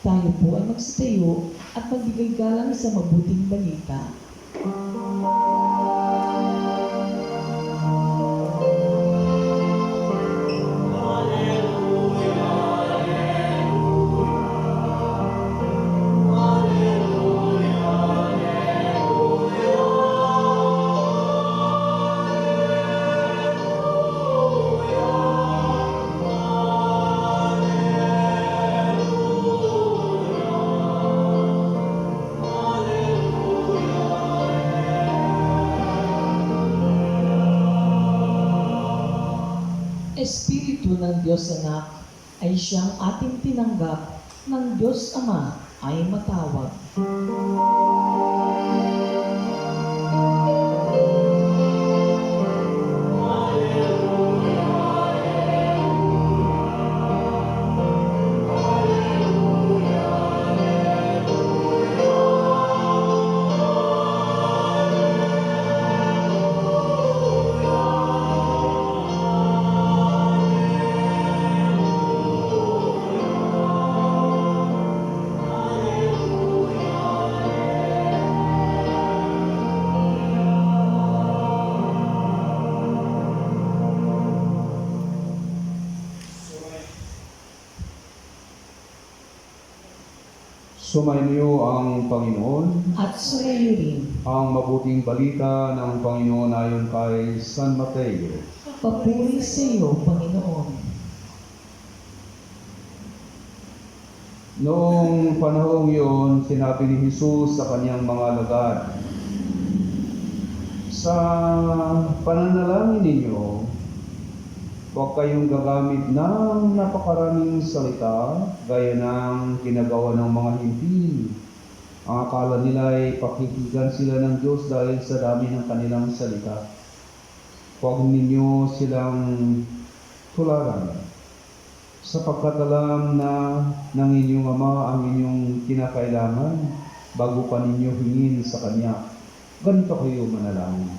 Tayo po ay magsitayo at magbigay galang sa mabuting balita. Espiritu ng Diyos Anak ay siyang ating tinanggap ng Diyos Ama ay matawag. Sumainyo ang Panginoon, At sumayo rin, ang mabuting balita ng Panginoon ayon kay San Mateo. papuri sa iyo, Panginoon. Noong panahong iyon, sinabi ni Jesus sa kanyang mga alagad, Sa pananalangin ninyo, huwag kayong gagamit ng napakaraming salita gaya ng ginagawa ng mga hintil. Ang akala nila ay pakikinggan sila ng Diyos dahil sa dami ng kanilang salita. Huwag ninyo silang tularan sapagkat alam na ng inyong Ama ang inyong kinakailangan bago pa ninyo hingin sa Kanya. Ganito kayo manalangin.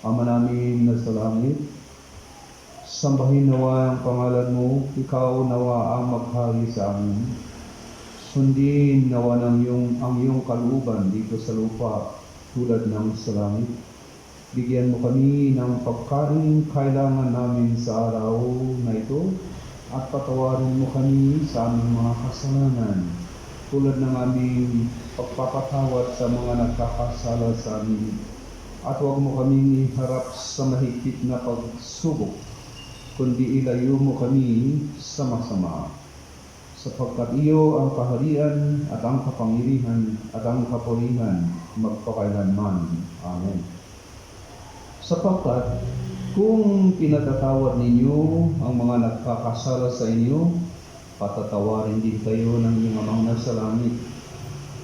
Ama namin na sa langit, sambahin nawa ang pangalan mo, ikaw nawa ang maghari sa amin. Sundin nawa ng iyong, ang iyong kalooban dito sa lupa tulad ng sa langit. Bigyan mo kami ng pagkain kailangan namin sa araw na ito at patawarin mo kami sa aming mga kasalanan tulad ng aming pagpapatawad sa mga nagkakasala sa amin. At huwag mo kaming iharap sa mahigpit na pagsubok, kundi ilayo mo kami sa masama. Sapagkat iyo ang kaharian at ang kapangyarihan at ang kapulihan magpakailanman. Amen. Sapagkat kung pinatatawad ninyo ang mga nagkakasala sa inyo, patatawarin din kayo ng inyong amang nasa langit.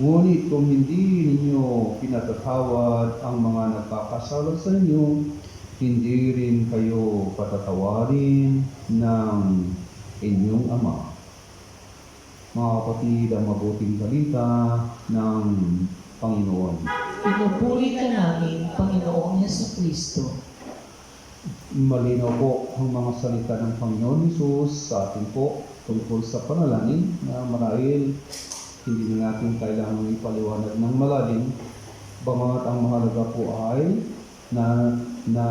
Ngunit kung hindi ninyo pinatatawad ang mga nagkakasala sa inyo, hindi rin kayo patatawarin ng inyong ama. Mga kapatid, ang mabuting balita ng Panginoon. Pinupuri ka namin, Panginoong Yeso Kristo. Malinaw po ang mga salita ng Panginoon Jesus sa atin po tungkol sa panalangin na marahil hindi na natin kailangan ipaliwanag ng malalim. Bangat ang mahalaga po ay na na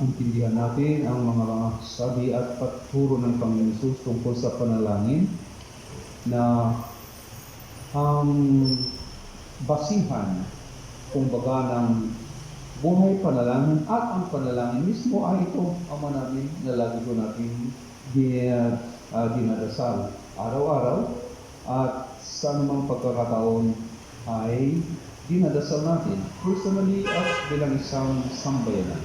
intindihan natin ang mga sabi at paturo ng Panginoon Jesus tungkol sa panalangin na ang basihan kumbaga ng buhay panalangin at ang panalangin mismo ay ito ama namin na lagi ko natin din, uh, dinadasal araw-araw at sa anumang pagkakataon ay dinadasal natin personally at bilang isang sambayanan.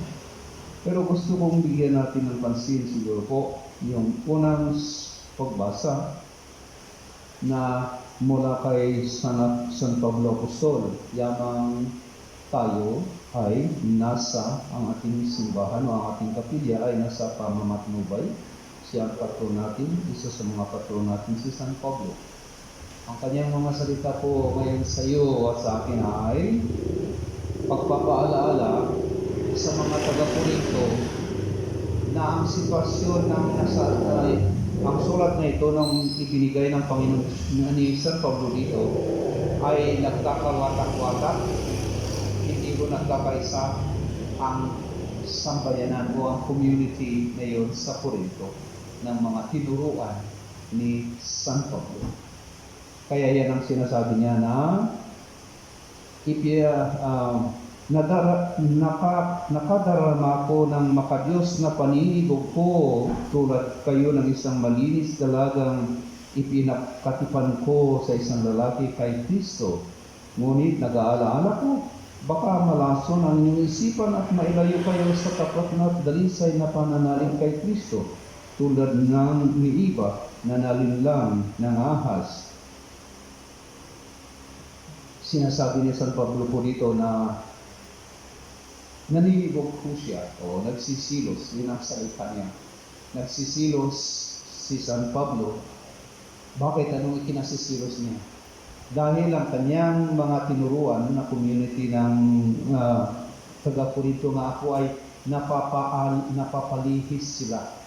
Pero gusto kong bigyan natin ng pansin siguro po yung unang pagbasa na mula kay San, San Pablo Apostol. Yamang tayo ay nasa ang ating simbahan o ang ating kapilya ay nasa pamamatnubay. Siya ang patron natin, isa sa mga patron natin si San Pablo. Ang kanyang mga salita po ngayon sa iyo at sa akin ay pagpapaalaala sa mga taga-Korinto na ang sitwasyon ng nasa, ang sulat na ito nung ibinigay ng Panginoon ni San Pablo dito ay nagkakawatak-watak, hindi ko nagkakaisa ang sambayanan o ang community ngayon sa Corinto ng mga tinuruan ni San Pablo. Kaya yan ang sinasabi niya na ipia, uh, nadara, naka, nakadarama ko ng makadiyos na paninibog ko tulad kayo ng isang malinis dalagang ipinakatipan ko sa isang lalaki kay Kristo. Ngunit nag-aalaala ko, baka malason ang inyong isipan at mailayo kayo sa tapat na dalisay na pananalig kay Kristo tulad ng ni iba na nalinlang ng ahas. Sinasabi ni San Pablo po dito na nanilibog po siya o nagsisilos, yun ang niya. Nagsisilos si San Pablo. Bakit? Anong ikinasisilos niya? Dahil ang kanyang mga tinuruan na community ng uh, taga Corinto nga ako ay napapaal, napapalihis sila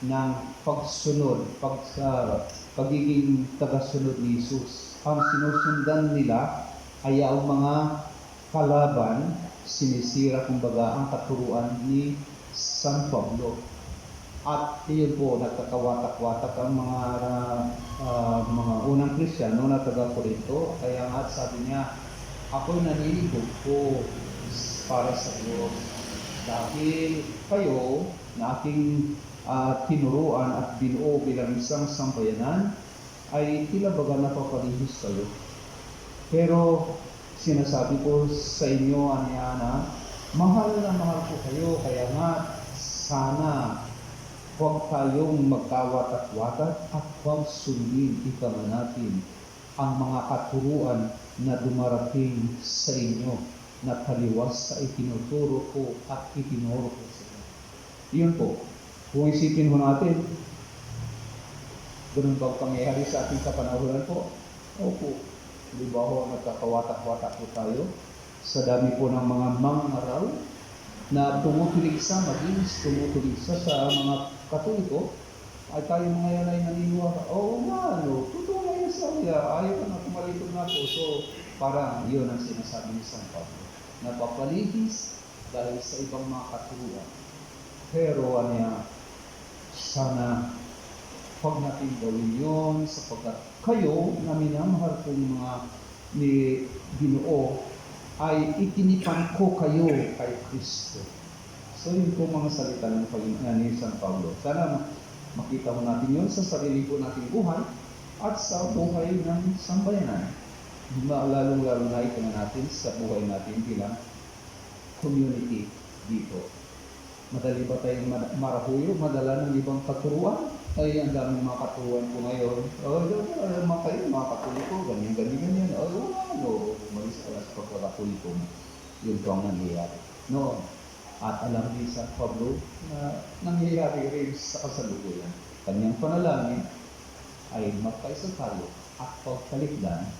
ng pagsunod, pag, uh, pagiging tagasunod ni Jesus. Ang sinusundan nila ay ang mga kalaban, sinisira kumbaga ang katuruan ni San Pablo. At iyon po, nagkakawatak-watak ang mga uh, mga unang Kristiyano na taga Corinto. Kaya nga sabi niya, ako'y nanilibog ko para sa Diyos. Dahil kayo na aking uh, tinuruan at binuo bilang isang sambayanan, ay tila baga napapalihis kayo. Pero sinasabi ko sa inyo, Aniana, mahal na mahal ko kayo, kaya nga sana huwag tayong magkawatat-watat at huwag sundin ika man natin ang mga katuruan na dumarating sa inyo na taliwas sa itinuturo ko at itinuro ko sa inyo. Iyon po, kung isipin ho natin, ganun bang pangyayari sa ating kapanahonan po? Opo. Di ba ho, nagkakawatak-watak po tayo sa dami po ng mga mangaral na tumutuligsa, maginis tumutuligsa sa mga katoliko, ay tayo mga yan ay naniniwala, oo nga, no, totoo na yan sa iya, ayaw na kumalitog na po. So, parang yun ang sinasabi ni San Pablo. Napapalihis dahil sa ibang mga katuruan. Pero ano yan, sana huwag natin gawin yun sapagkat kayo na minamahal kong mga ni Ginoo ay itinipan ko kayo kay Kristo. So yun po mga salita ng Panginoon ni San Pablo. Sana makita mo natin yun sa sarili po nating buhay at sa buhay ng sambayanan. Lalong-lalo na ito natin sa buhay natin bilang community dito. Madali ba tayong marahuyo, madala ng ibang katuruan? Ay, ang daming mga katuruan ko ngayon. Oh, alam mo kayo, mga katuliko, ganyan, ganyan, ganyan. Oh, wala, no, umalis ka sa pagkakatuliko. Yun po ang nangyayari. No, at alam din sa Pablo na nangyayari rin sa kasalukuyan. Kanyang panalangin ay magkaisa tayo at pagkalikdan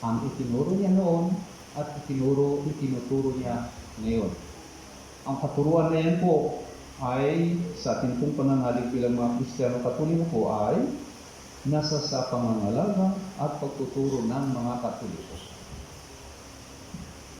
ang itinuro niya noon at itinuro, itinuturo niya ngayon. Ang katuruan na yan po ay sa ating pong pananalig bilang mga Kristiyano Katoliko po ay nasa sa pangangalaga at pagtuturo ng mga Katoliko.